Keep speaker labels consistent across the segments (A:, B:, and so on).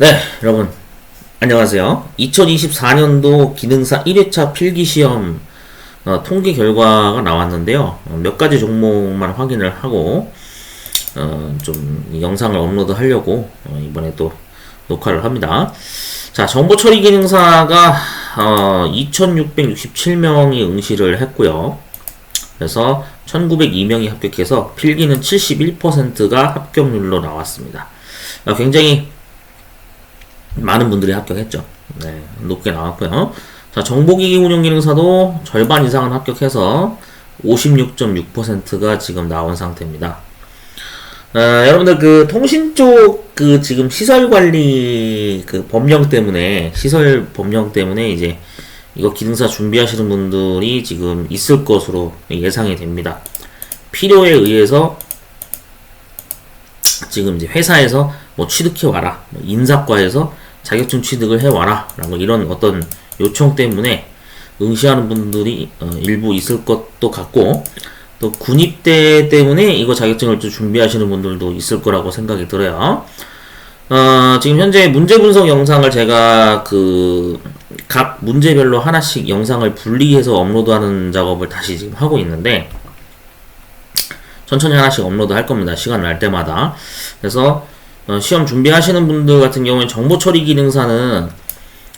A: 네, 여러분 안녕하세요. 2024년도 기능사 1회차 필기시험 어, 통계 결과가 나왔는데요. 어, 몇 가지 종목만 확인을 하고 어, 좀 영상을 업로드 하려고 어, 이번에 또 녹화를 합니다. 자, 정보 처리 기능사가 2,667명이 응시를 했고요. 그래서 1,902명이 합격해서 필기는 71%가 합격률로 나왔습니다. 어, 굉장히 많은 분들이 합격했죠. 네, 높게 나왔고요. 자, 정보기기 운영 기능사도 절반 이상은 합격해서 56.6%가 지금 나온 상태입니다. 어, 여러분들 그 통신 쪽 그 지금 시설 관리 그 법령 때문에 시설 법령 때문에 이제 이거 기능사 준비하시는 분들이 지금 있을 것으로 예상이 됩니다. 필요에 의해서 지금 이제 회사에서 뭐 취득해 와라, 뭐 인사과에서 자격증 취득을 해 와라, 라고 이런 어떤 요청 때문에 응시하는 분들이 어, 일부 있을 것도 같고 또 군입대 때문에 이거 자격증을 또 준비하시는 분들도 있을 거라고 생각이 들어요. 어, 지금 현재 문제 분석 영상을 제가 그 각 문제별로 하나씩 영상을 분리해서 업로드하는 작업을 다시 지금 하고 있는데 천천히 하나씩 업로드 할 겁니다. 시간 날 때마다. 그래서 어, 시험 준비하시는 분들 같은 경우에 정보 처리 기능사는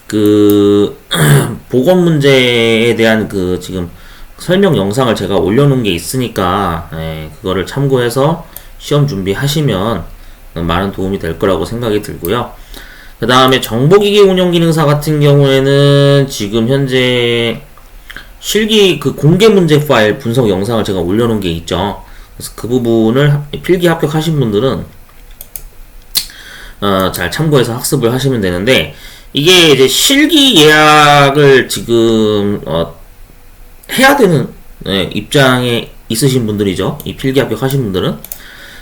A: 그 보건 문제에 대한 그 지금 설명 영상을 제가 올려놓은 게 있으니까 예, 그거를 참고해서 시험 준비하시면 많은 도움이 될 거라고 생각이 들고요. 그 다음에 정보기기 운영 기능사 같은 경우에는 지금 현재 실기 그 공개 문제 파일 분석 영상을 제가 올려놓은 게 있죠. 그래서 그 부분을 필기 합격하신 분들은 어, 잘 참고해서 학습을 하시면 되는데 이게 이제 실기 예약을 지금 어, 해야 되는 네, 입장에 있으신 분들이죠. 이 필기 합격하신 분들은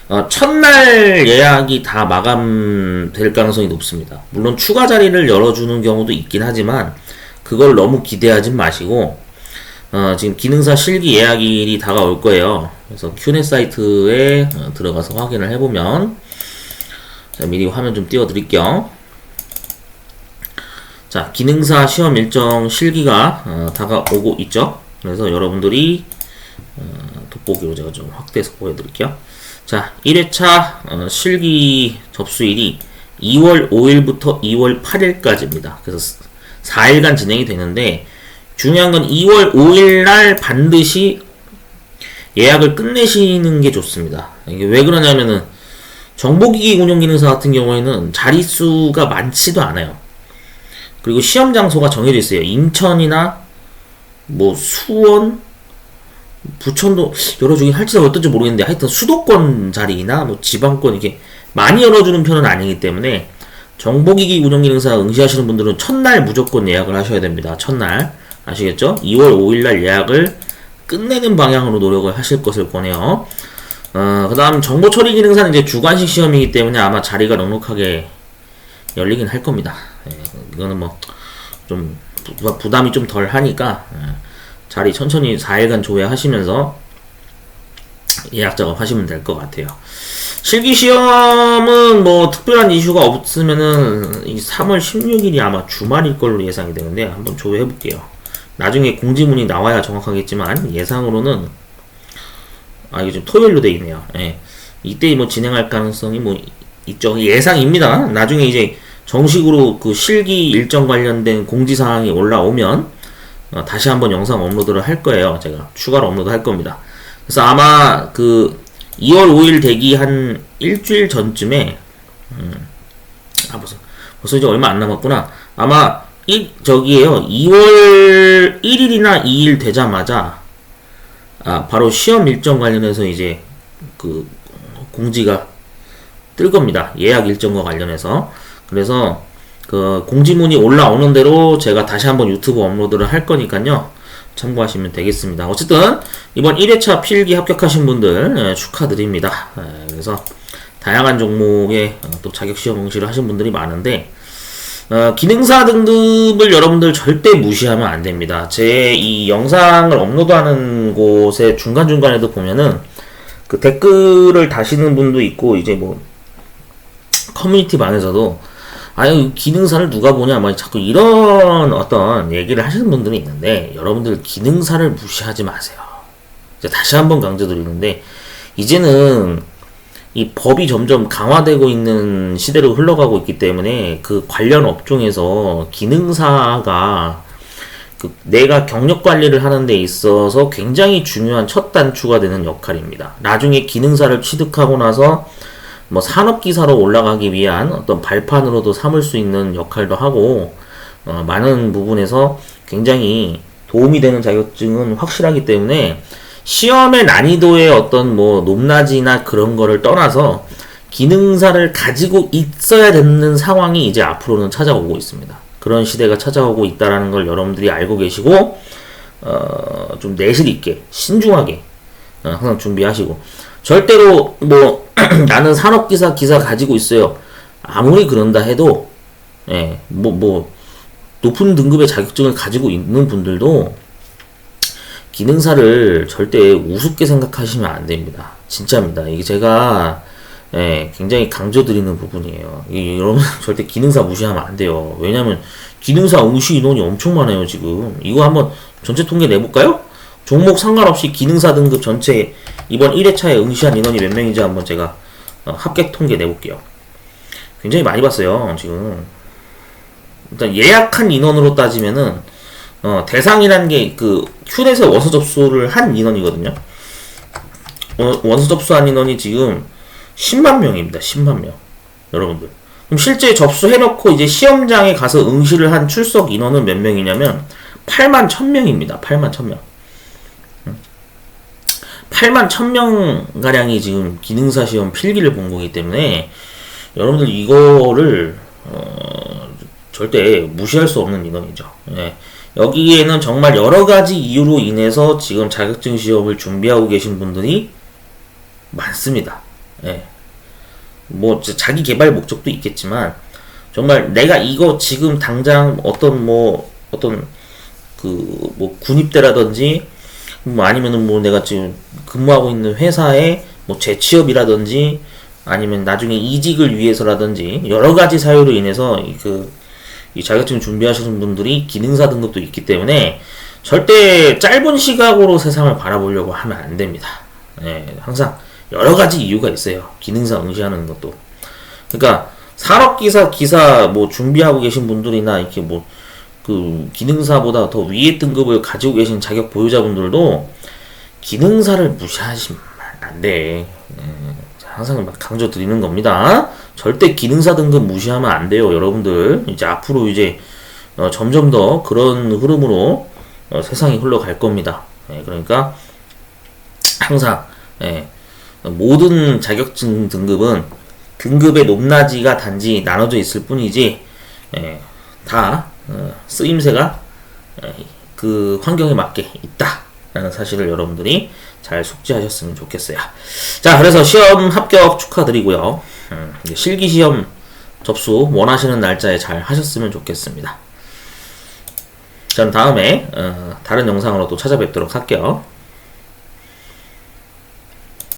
A: 어, 첫날 예약이 다 마감될 가능성이 높습니다. 물론 추가 자리를 열어주는 경우도 있긴 하지만 그걸 너무 기대하지 마시고 어, 지금 기능사 실기 예약일이 다가올 거예요. 그래서 큐넷 사이트에 어, 들어가서 확인을 해보면 자, 미리 화면 좀 띄워드릴게요. 자, 기능사 시험 일정 실기가 어, 다가오고 있죠. 그래서 여러분들이 어, 돋보기로 제가 좀 확대해서 보여드릴게요. 자, 1회차 어, 실기 접수일이 2월 5일부터 2월 8일까지입니다. 그래서 4일간 진행이 되는데 중요한 건 2월 5일 날 반드시 예약을 끝내시는 게 좋습니다. 이게 왜 그러냐면은 정보기기 운영기능사 같은 경우에는 자릿수가 많지도 않아요. 그리고 시험 장소가 정해져 있어요. 인천이나 뭐 수원, 부천도 열어주긴 할지 어떨지 모르겠는데 하여튼 수도권 자리나 뭐 지방권 이렇게 많이 열어주는 편은 아니기 때문에 정보기기 운영기능사 응시하시는 분들은 첫날 무조건 예약을 하셔야 됩니다. 첫날 아시겠죠? 2월 5일날 예약을 끝내는 방향으로 노력을 하실 것을 권해요. 어, 그 다음 정보 처리 기능사는 이제 주관식 시험이기 때문에 아마 자리가 넉넉하게 열리긴 할 겁니다. 예, 이거는 뭐, 좀, 부담이 좀 덜 하니까, 예, 자리 천천히 4일간 조회하시면서 예약 작업 하시면 될 것 같아요. 실기 시험은 뭐 특별한 이슈가 없으면은 이 3월 16일이 아마 주말일 걸로 예상이 되는데 한번 조회해 볼게요. 나중에 공지문이 나와야 정확하겠지만 예상으로는 아 이게 좀 토요일로 돼 있네요. 예. 이때 뭐 진행할 가능성이 뭐 있죠. 예상입니다. 나중에 이제 정식으로 그 실기 일정 관련된 공지 사항이 올라오면 어, 다시 한번 영상 업로드를 할 거예요. 제가 추가로 업로드 할 겁니다. 그래서 아마 그 2월 5일 대기 한 일주일 전쯤에 음, 아 벌써 벌써 이제 얼마 안 남았구나. 아마 이 저기에요. 2월 1일이나 2일 되자마자 아, 바로 시험 일정 관련해서 이제 그 공지가 뜰 겁니다. 예약 일정과 관련해서. 그래서 그 공지문이 올라오는 대로 제가 다시 한번 유튜브 업로드를 할 거니까요. 참고하시면 되겠습니다. 어쨌든 이번 1회차 필기 합격하신 분들 네, 축하드립니다. 네, 그래서 다양한 종목의 어, 또 자격 시험 응시를 하신 분들이 많은데 어, 기능사 등급을 여러분들 절대 무시하면 안 됩니다. 제 이 영상을 업로드하는 곳에 중간중간에도 보면은 그 댓글을 다시는 분도 있고 이제 뭐 커뮤니티 반에서도 아유 기능사를 누가 보냐 막 자꾸 이런 어떤 얘기를 하시는 분들이 있는데 여러분들 기능사를 무시하지 마세요. 다시 한번 강조드리는데 이제는 이 법이 점점 강화되고 있는 시대로 흘러가고 있기 때문에 그 관련 업종에서 기능사가 그 내가 경력 관리를 하는 데 있어서 굉장히 중요한 첫 단추가 되는 역할입니다. 나중에 기능사를 취득하고 나서 뭐 산업기사로 올라가기 위한 어떤 발판으로도 삼을 수 있는 역할도 하고 어, 많은 부분에서 굉장히 도움이 되는 자격증은 확실하기 때문에 시험의 난이도의 어떤 뭐 높낮이나 그런 거를 떠나서 기능사를 가지고 있어야 되는 상황이 이제 앞으로는 찾아오고 있습니다. 그런 시대가 찾아오고 있다라는 걸 여러분들이 알고 계시고 어, 좀 내실 있게 신중하게 어, 항상 준비하시고 절대로 뭐 나는 산업기사 기사 가지고 있어요. 아무리 그런다 해도 예, 뭐, 뭐, 높은 등급의 자격증을 가지고 있는 분들도 기능사를 절대 우습게 생각하시면 안 됩니다. 진짜입니다. 이게 제가 예, 굉장히 강조드리는 부분이에요. 이, 여러분 절대 기능사 무시하면 안 돼요. 왜냐면 기능사 응시 인원이 엄청 많아요, 지금. 이거 한번 전체 통계 내볼까요? 종목 상관없이 기능사 등급 전체 이번 1회차에 응시한 인원이 몇 명인지 한번 제가 어, 합격 통계 내볼게요. 굉장히 많이 봤어요, 지금. 일단 예약한 인원으로 따지면은 어, 대상이라는 게 그 큐넷에 원서 접수를 한 인원이거든요. 어, 원서 접수한 인원이 지금 10만 명입니다. 10만 명. 여러분들. 그럼 실제 접수해놓고 이제 시험장에 가서 응시를 한 출석 인원은 몇 명이냐면 8만 1000명입니다. 8만 1000명. 8만 1000명 가량이 지금 기능사 시험 필기를 본 거기 때문에 여러분들 이거를 어, 절대 무시할 수 없는 인원이죠. 예. 여기에는 정말 여러 가지 이유로 인해서 지금 자격증 시험을 준비하고 계신 분들이 많습니다. 예. 뭐 자기 개발 목적도 있겠지만 정말 내가 이거 지금 당장 어떤 뭐 어떤 그 뭐 군입대라든지 뭐 아니면은 뭐 내가 지금 근무하고 있는 회사에 뭐 재취업이라든지 아니면 나중에 이직을 위해서라든지 여러 가지 사유로 인해서 그 이 자격증 준비하시는 분들이 기능사 등급도 있기 때문에 절대 짧은 시각으로 세상을 바라보려고 하면 안 됩니다. 예, 항상 여러 가지 이유가 있어요. 기능사 응시하는 것도. 그러니까 산업기사 기사 뭐 준비하고 계신 분들이나 이렇게 뭐 그 기능사보다 더 위의 등급을 가지고 계신 자격 보유자분들도 기능사를 무시하시면 안 돼. 예, 항상 막 강조 드리는 겁니다. 절대 기능사 등급 무시하면 안 돼요, 여러분들. 이제 앞으로 이제 어, 점점 더 그런 흐름으로 어, 세상이 흘러갈 겁니다. 예, 그러니까 항상 예, 모든 자격증 등급은 등급의 높낮이가 단지 나눠져 있을 뿐이지 예, 다 어, 쓰임새가 예, 그 환경에 맞게 있다라는 사실을 여러분들이 잘 숙지하셨으면 좋겠어요. 자, 그래서 시험 합격 축하드리고요. 음, 실기 시험 접수 원하시는 날짜에 잘 하셨으면 좋겠습니다. 전 다음에 어, 다른 영상으로 또 찾아뵙도록 할게요.